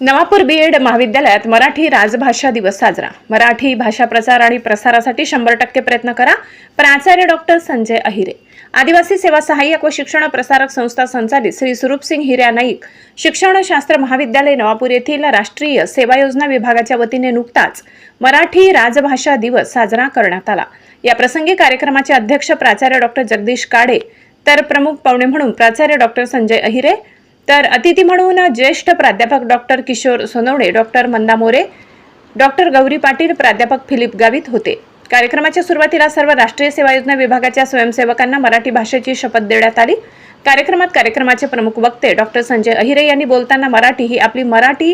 Navapur B Ed महाविद्यालयात मराठी राजभाषा दिवस साजरा. मराठी भाषा प्रचार आणि प्रसारासाठी शंभर टक्के प्रयत्न करा. प्राचार्य डॉक्टर संजय अहिरे. आदिवासी सेवा सहाय्यक व शिक्षण प्रसारक संस्था संचालित श्री सुरूपसिंग हिर्या नाईक शिक्षणशास्त्र महाविद्यालय नवापूर येथील राष्ट्रीय सेवा योजना विभागाच्या वतीने नुकताच मराठी राजभाषा दिवस साजरा करण्यात आला. या प्रसंगी कार्यक्रमाचे अध्यक्ष प्राचार्य डॉक्टर जगदीश काडे तर प्रमुख पाहुणे म्हणून प्राचार्य डॉक्टर संजय अहिरे तर अतिथी म्हणून ज्येष्ठ प्राध्यापक doctor Kishor Sonawane doctor Manda More doctor Gauri Patil प्राध्यापक फिलिप गावित होते. कार्यक्रमाच्या सुरुवातीला सर्व राष्ट्रीय सेवा योजना विभागाच्या स्वयंसेवकांना मराठी भाषेची शपथ देण्यात आली. कार्यक्रमात कार्यक्रमाचे प्रमुख वक्ते डॉक्टर संजय अहिरे यांनी बोलताना मराठी ही आपली मराठी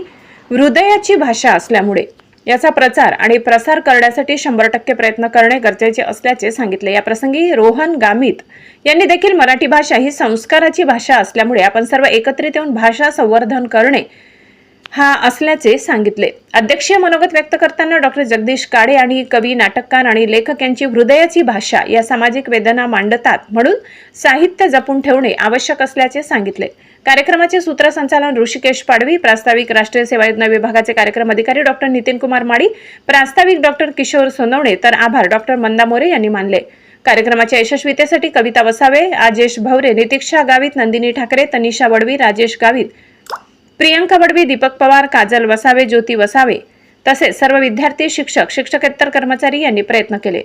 हृदयाची भाषा असल्यामुळे याचा प्रचार आणि प्रसार करण्यासाठी शंभर टक्के प्रयत्न करणे गरजेचे असल्याचे सांगितले. या प्रसंगी रोहन गामित यांनी देखील मराठी भाषा ही संस्काराची भाषा असल्यामुळे आपण सर्व एकत्रित येऊन भाषा संवर्धन करणे हा असल्याचे सांगितले. अध्यक्षीय मनोगत व्यक्त करताना डॉक्टर जगदीश काळे आणि कवी नाटककार आणि लेखक यांची हृदयाची भाषा या सामाजिक वेदना मांडतात म्हणून साहित्य जपून ठेवणे आवश्यक असल्याचे सांगितले. कार्यक्रमाचे सूत्रसंचालन ऋषिकेश पाडवी प्रास्ताविक राष्ट्रीय सेवा योजना विभागाचे कार्यक्रम अधिकारी डॉक्टर नितीन कुमार माडी प्रास्ताविक डॉक्टर किशोर सोनवणे तर आभार डॉक्टर मंदा मोरे यांनी मानले. कार्यक्रमाच्या यशस्वीतेसाठी कविता वसावे आजेश भवरे नितीक्षा गावित नंदिनी ठाकरे तनिषा वडवी राजेश गावित प्रियंका बडवी दीपक पवार काजल वसावे ज्योती वसावे तसेच सर्व विद्यार्थी शिक्षक शिक्षकेतर कर्मचारी यांनी प्रयत्न केले.